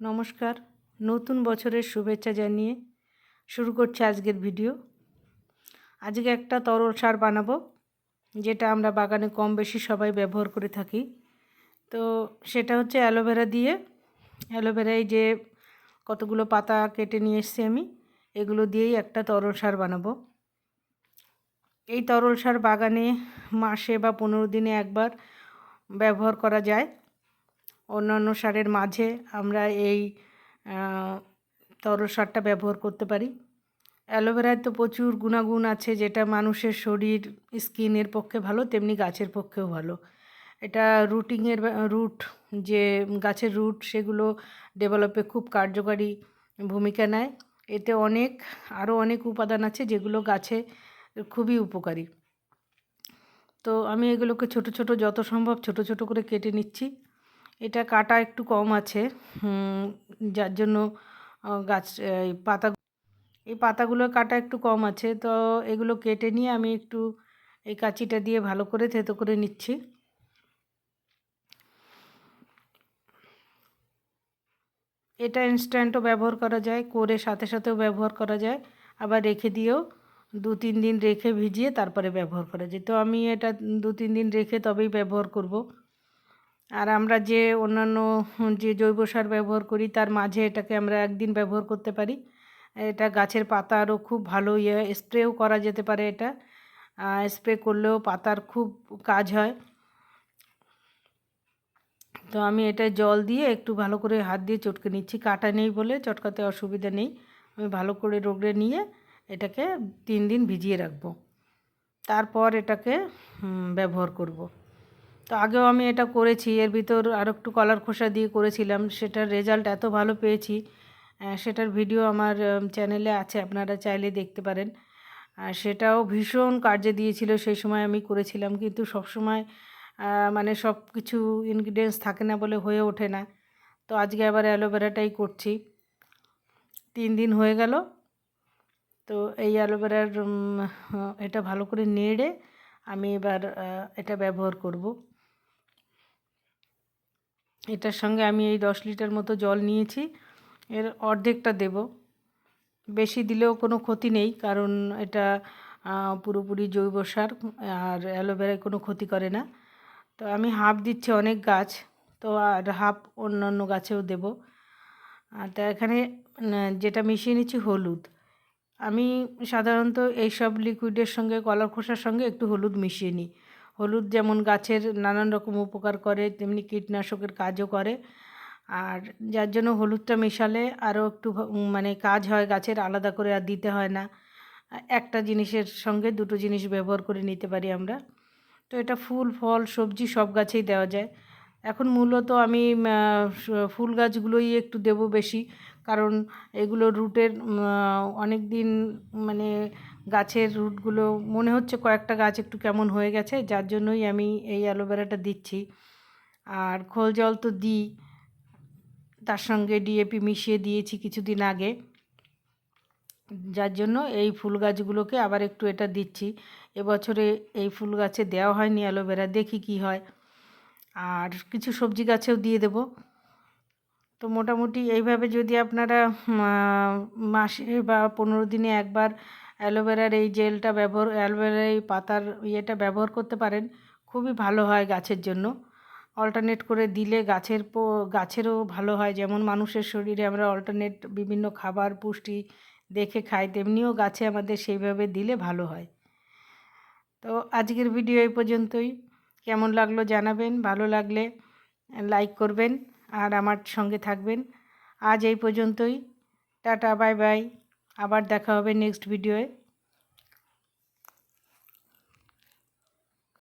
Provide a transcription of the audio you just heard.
নমস্কার। নতুন বছরের শুভেচ্ছা জানিয়ে শুরু করছি আজকের ভিডিও। আজকে একটা তরল সার বানাবো, যেটা আমরা বাগানে কম বেশি সবাই ব্যবহার করে থাকি। তো সেটা হচ্ছে অ্যালোভেরা দিয়ে, অ্যালোভেরায় যে কতগুলো পাতা কেটে নিয়ে এসছি আমি, এগুলো দিয়েই একটা তরল সার বানাবো। এই তরল সার বাগানে মাসে বা পনেরো দিনে একবার ব্যবহার করা যায়। অন্যান্য সারের মাঝে আমরা এই তরল সারটা ব্যবহার করতে পারি। অ্যালোভেরায় তো প্রচুর গুণাগুণ আছে, যেটা মানুষের শরীর, স্কিনের পক্ষে ভালো, তেমনি গাছের পক্ষেও ভালো। এটা রুটিংয়ের, রুট, যে গাছের রুট, সেগুলো ডেভেলপে খুব কার্যকারী ভূমিকা নেয়। এতে অনেক, আরও অনেক উপাদান আছে যেগুলো গাছে খুবই উপকারী। তো আমি এগুলোকে ছোট ছোট, যত সম্ভব ছোট ছোট করে কেটে নিচ্ছি। এটা কাটা একটু কম আছে। যার জন্য গাছ, এই পাতা, এই পাতাগুলো কাটা একটু কম আছে। তো এগুলো কেটে নিয়ে আমি একটু এই কাঁচিটা দিয়ে ভালো করে থেতো করে নিচ্ছি। এটা ইনস্ট্যান্টও ব্যবহার করা যায়, করে সাথে সাথেও ব্যবহার করা যায়। আবার রেখে দিয়েও দু তিন দিন রেখে ভিজিয়ে তারপরে ব্যবহার করা যায়। তো আমি এটা দু তিন দিন রেখে তবেই ব্যবহার করব। আর আমরা যে অন্যান্য যে জৈব সার ব্যবহার করি, তার মাঝে এটাকে আমরা একদিন ব্যবহার করতে পারি। এটা গাছের পাতা আরও খুব ভালো ইয়ে স্প্রেও করা যেতে পারে এটা। স্প্রে করলেও পাতার খুব কাজ হয়। তো আমি এটা জল দিয়ে একটু ভালো করে হাত দিয়ে চটকে নিচ্ছি। কাটা নেই বলে, চটকাতে অসুবিধা নেই। আমি ভালো করে রোগড়ে নিয়ে এটাকে তিন দিন ভিজিয়ে রাখব। তারপর এটাকে ব্যবহার করব। তো আগেও আমি এটা করেছি, এর ভিতর আর একটু কলার খোসা দিয়ে করেছিলাম, সেটার রেজাল্ট এত ভালো পেয়েছি। সেটার ভিডিও আমার চ্যানেলে আছে, আপনারা চাইলে দেখতে পারেন। সেটাও ভীষণ কার্যে দিয়েছিল, সেই সময় আমি করেছিলাম, কিন্তু সব সময় মানে সব কিছু ইনগ্রিডিয়েন্টস থাকে না বলে হয়ে ওঠে না। তো আজকে আবার অ্যালোভেরাটাই করছি। তিন দিন হয়ে গেল, তো এই অ্যালোভেরার এটা ভালো করে নেড়ে আমি এবার এটা ব্যবহার করব। এটার সঙ্গে আমি এই দশ লিটার মতো জল নিয়েছি। এর অর্ধেকটা দেব। বেশি দিলেও কোনো ক্ষতি নেই, কারণ এটা পুরোপুরি জৈব সার, আর অ্যালোভেরায় কোনো ক্ষতি করে না। তো আমি হাফ দিচ্ছি অনেক গাছ, তো আর হাফ অন্যান্য গাছেও দেব। তা এখানে যেটা মিশিয়ে নিচ্ছি হলুদ। আমি সাধারণত এইসব লিকুইডের সঙ্গে, কলার খোসার সঙ্গে একটু হলুদ মিশিয়ে নিই। হলুদ যেমন গাছের নানান রকম উপকার করে, তেমনি কীটনাশকের কাজও করে। আর যার জন্য হলুদটা মেশালে আরও একটু মানে কাজ হয় গাছের, আলাদা করে আর দিতে হয় না। একটা জিনিসের সঙ্গে দুটো জিনিস ব্যবহার করে নিতে পারি আমরা। তো এটা ফুল, ফল, সবজি সব গাছেই দেওয়া যায়। এখন মূলত আমি ফুল গাছগুলোই একটু দেব বেশি। কারণ এগুলো রুটের অনেক দিন মানে গাছের রুটগুলো, মনে হচ্ছে কয়েকটা গাছ একটু কেমন হয়ে গেছে, যার জন্যই আমি এই অ্যালোভেরাটা দিচ্ছি। আর খোল জল তো দিই, তার সঙ্গে ডিএপি মিশিয়ে দিয়েছি কিছুদিন আগে। যার জন্য এই ফুল গাছগুলোকে আবার একটু এটা দিচ্ছি। এবছরে এই ফুল গাছে দেওয়া হয়নি অ্যালোভেরা, দেখি কি হয়। আর কিছু সবজি গাছেও দিয়ে দেব। তো মোটামুটি এইভাবে যদি আপনারা মাসে বা পনেরো দিনে একবার অ্যালোভেরার এই জেলটা ব্যবহার, অ্যালোভেরার এই পাতার ইয়েটা ব্যবহার করতে পারেন। খুবই ভালো হয় গাছের জন্য। অল্টারনেট করে দিলে গাছের পো, গাছেরও ভালো হয়। যেমন মানুষের শরীরে আমরা অল্টারনেট বিভিন্ন খাবার, পুষ্টি দেখে খাই, তেমনিও গাছে আমাদের সেইভাবে দিলে ভালো হয়। তো আজকের ভিডিও এই পর্যন্তই। কেমন লাগল জানাবেন, ভালো লাগলে লাইক করবেন আর আমার সঙ্গে থাকবেন। আজ এই পর্যন্তই। Tata, bye bye. আবার দেখা হবে নেক্সট ভিডিওয়ে